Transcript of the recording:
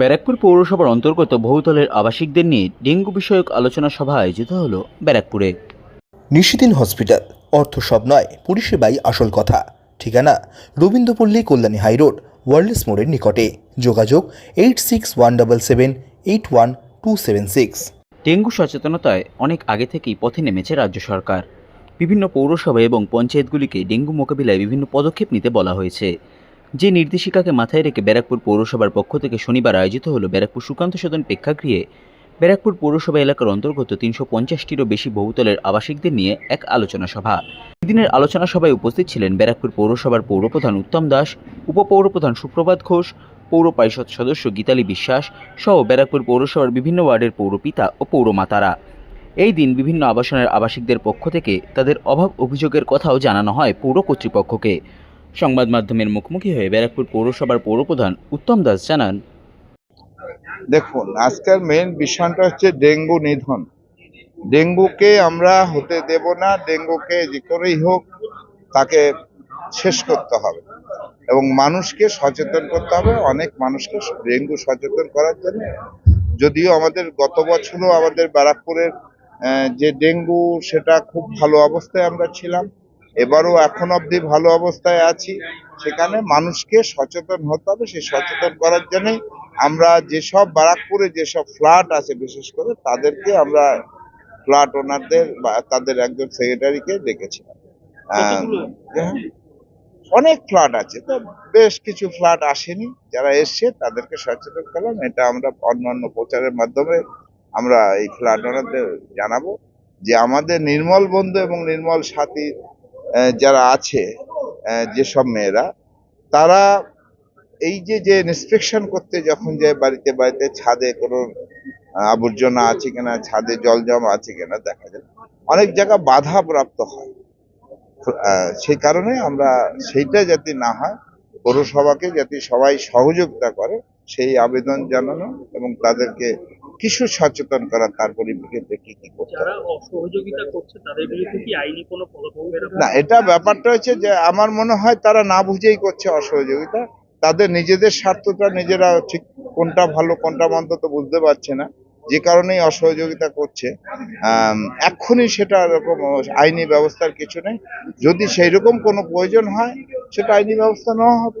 ব্যারাকপুর পৌরসভার অন্তর্গত বহুতলের আবাসিকদের নিয়ে ডেঙ্গু বিষয়ক আলোচনা সভা আয়োজিত হলো ব্যারাকপুরে। নিশিদিন হসপিটাল অর্থ সব নয় পরিষেবাই আসল কথা। ঠিকানা রবীন্দ্রপল্লী কল্যাণী হাইরোড ওয়ার্ল্ডস মোড়ের নিকটে। যোগাযোগ eight six one double seven eight one two seven six dengue সচেতনতায় অনেক আগে থেকেই পথে নেমেছে রাজ্য সরকার। বিভিন্ন পৌরসভা এবং পঞ্চায়েতগুলিকে ডেঙ্গু মোকাবিলায় বিভিন্ন পদক্ষেপ নিতে বলা হয়েছে। যে নির্দেশিকাকে মাথায় রেখে ব্যারাকপুর পৌরসভার পক্ষ থেকে শনিবার আয়োজিত হলো ব্যারাকপুর সুকান্ত সদন প্রেক্ষাগৃহে, ব্যারাকপুর পৌরসভা এলাকার অন্তর্গত তিনশো পঞ্চাশটিরও বেশি বহুতলের আবাসিকদের নিয়ে এক আলোচনা সভা। এদিনের আলোচনা সভায় উপস্থিত ছিলেন ব্যারাকপুর পৌরসভার পৌরপ্রধান উত্তম দাস, উপপৌরপ্রধান সুপ্রভাত ঘোষ, পৌর পরিষদ সদস্য গীতালি বিশ্বাস সহ ব্যারাকপুর পৌরসভার বিভিন্ন ওয়ার্ডের পৌরপিতা ও পৌরমাতারা। এই দিন বিভিন্ন আবাসনের আবাসিকদের পক্ষ থেকে তাদের অভাব অভিযোগের কথাও জানানো হয় পৌর কর্তৃপক্ষকে। সংবাদ মাধ্যমের মুখোমুখি হয়ে ব্যারাকপুর পৌরসভার পৌরপ্রধান উত্তম দাস জানান, দেখুন, আজকের মেন বিষয়টা হচ্ছে ডেঙ্গু নিধন। ডেঙ্গুকে আমরা হতে দেব না, ডেঙ্গুকে যে করেই হোক তাকে শেষ করতে হবে এবং মানুষকে সচেতন করতে হবে, অনেক মানুষকে ডেঙ্গু সচেতন করার জন্য। যদিও আমাদের গত বছরও আমাদের ব্যারাকপুরের যে ডেঙ্গু, সেটা খুব ভালো অবস্থায় আমরা ছিলাম। এবারও এখন অবধি ভালো অবস্থায় আছি। সেখানে মানুষকে সচেতন হতে হবে। সেই সচেতন করার জন্য আমরা যেসব ব্যারাকপুরে যেসব ফ্ল্যাট আছে বিশেষ করে তাদেরকে আমরা ফ্ল্যাট ওনারদের বা তাদের একজন সেক্রেটারিকে ডেকেছিলাম হ্যাঁ, অনেক ফ্ল্যাট আছে। তো বেশ কিছু ফ্ল্যাট আসেনি। যারা এসছে তাদেরকে সচেতন করলাম। এটা আমরা অন্যান্য প্রচারের মাধ্যমে আমরা এই ফ্ল্যাট ওনারদের জানাব যে আমাদের নির্মল বন্ধু এবং নির্মল সাথী যারা আছে যেসব মেয়েরা, তারা এই যে যে ইন্সপেকশন করতে যখন যায় বাড়িতে বাড়িতে ছাদে কোনো আবর্জনা আছে কিনা, ছাদে জল জমা আছে কিনা দেখা যায়, অনেক জায়গা বাধা প্রাপ্ত হয় সেই কারণে আমরা সেইটা যাতে না হয়, পৌরসভাকে যাতে সবাই সহযোগিতা করে, সেই আবেদন জানানো এবং তাদেরকে কিছু সচেতন করা তার? পরিপ্রেক্ষিতে কি কি করতে না এটা ব্যাপারটা হচ্ছে যে আমার মনে হয় তারা না বুঝেই করছে অসহযোগিতা। তাদের নিজেদের স্বার্থটা নিজেরা ঠিক কোনটা ভালো কোনটা মন্দ তো বুঝতে পারছে না। যে কারণেই অসহযোগিতা করছে। এক্ষুনি সেটা এরকম আইনি ব্যবস্থার কিছু নেই। যদি সেই রকম কোনো প্রয়োজন হয় সেটা আইনি ব্যবস্থা নেওয়া হবে।